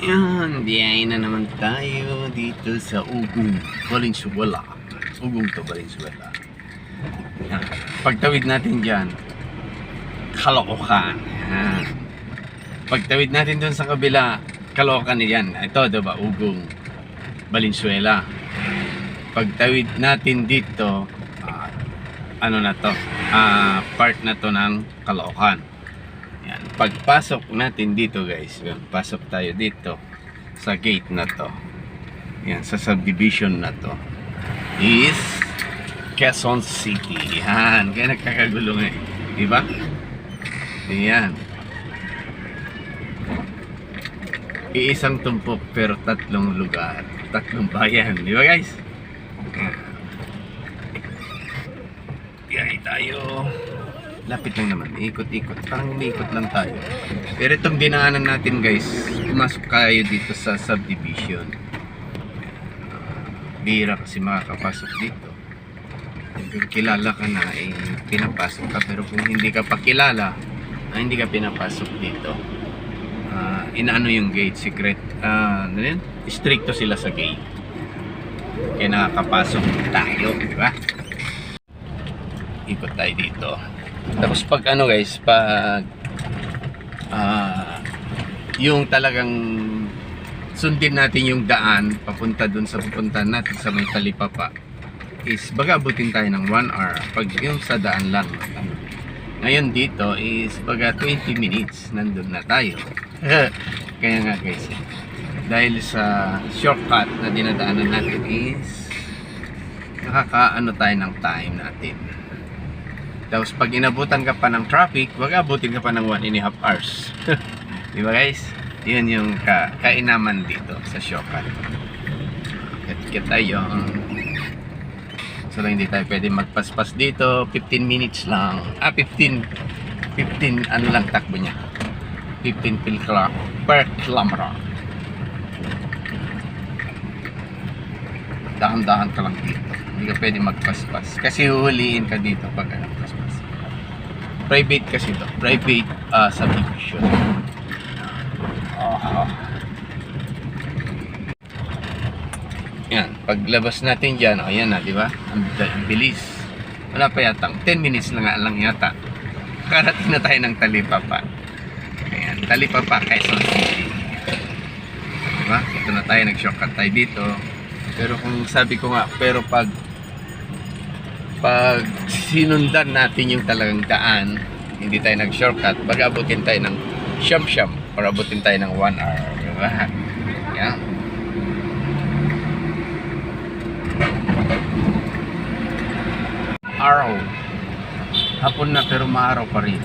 Yan, diyan na naman tayo dito sa Ugong, Valenzuela. Ugong to Valenzuela. Yan. Pagtawid natin dyan, Kalokohan. Yan. Pagtawid natin dun sa kabila, Kalokohan yan. Ito, diba, Ugong, Valenzuela. Pagtawid natin dito, ah, ano na to, ah, part na to ng Kalokohan. Pagpasok natin dito guys, yan, pasok tayo dito sa gate na to. Yan, sa subdivision na to. Is Quezon City. Yan, kaya nagkakagulo nga eh. Di ba? Yan. Iisang tumpok pero tatlong lugar. Tatlong bayan. Di ba guys? Yan. Tayo. Lapit lang naman. Ikot-ikot. Parang umiikot lang tayo. Pero itong dinaanan natin guys, pumasok kayo dito sa subdivision. Bira kasi makakapasok dito. Kung kilala ka na, eh, pinapasok ka. Pero kung hindi ka pa kilala, ah, hindi ka pinapasok dito. Ah, inaano yung gate, secret. Ah, ano yun? Stricto sila sa gate. Kaya nakakapasok tayo, di ba? Ikot tayo dito. Tapos pag ano guys, pag ah yung talagang sundin natin yung daan papunta dun sa pupuntahan natin sa may talipapa is baga abutin tayo ng 1 hour pag yung sa daan lang. Ngayon dito is baga 20 minutes nandun na tayo. Kaya nga guys dahil sa shortcut na dinadaanan natin is nakakaano tayo ng time natin tapos pag inabutan ka pa ng traffic, wag abutin ka pa ng 1 and a half hours. Di ba guys? Yun yung ka kainaman dito sa shortcut. Kit tayo. So hindi tayo pwede magpaspas dito. 15 minutes lang. Ah, 15. 15 ano lang takbo niya. 15 per per kilometer. Dahan-dahan ka lang dito. Hindi ka pwede magpaspas. Kasi huhuliin ka dito pag ano. Private kasi to. Private uh, subdivision. Ah. Yan. Paglabas natin dyan, ayan na, di ba? Ang, ang bilis. Wala pa yata. 10 minutes na nga lang yata. Karating na tayo ng Talipapa. Ayan. Talipapa, Quezon City. Diba? Ito na tayo. Nag-shortcut tayo dito. Pero kung sabi ko nga, pero pag pag sinundan natin yung talagang daan, hindi tayo nag-shortcut, baga abutin tayo ng siyam-siyam or abutin tayo ng 1 hour. Diba? Yan. Araw. Hapon na pero maaraw pa rin.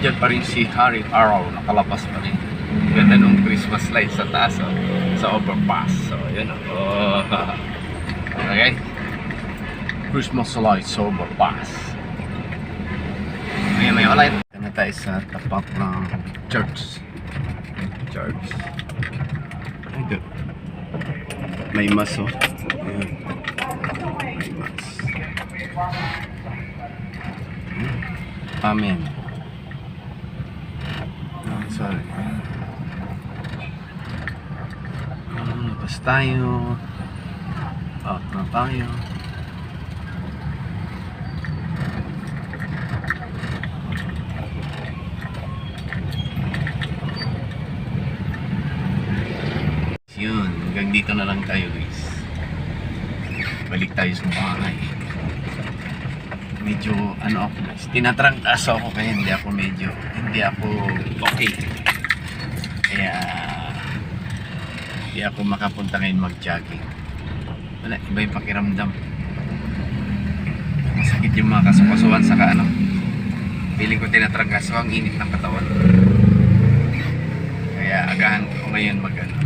Diyan pa rin si Harry Araw, nakalabas pa rin. Ganda nung Christmas light sa taas, oh, sa overpass. So, yun oh. okay. Christmas lights sa overpass. May may light. na tayo sa tapat ng church. Church. Ay. May maso. Ayan. May mas. Amen. Ah, sorry. Ah, labas tayo. Out na tayo. Yun, hanggang dito na lang tayo guys. Balik tayo sa bahay. Medyo ano ako guys, tinatrangkas ako kaya hindi ako medyo, hindi ako okay. Kaya hindi ako makapunta ngayon mag-jogging. Wala, iba yung pakiramdam. Masakit yung mga kasukasuan sa ano. Feeling ko tinatrangkas ko ang init ng katawan. Kaya agahan ko ngayon mag ano,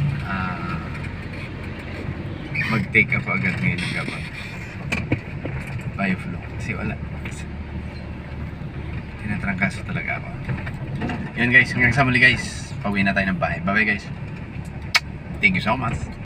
mag-take ako agad ngayon ng gamot. Bioflow. Kasi wala. Tinatrangkaso talaga ako. Yan guys, hanggang sa muli guys. Pauwi na tayo ng bahay. Bye bye guys. Thank you so much.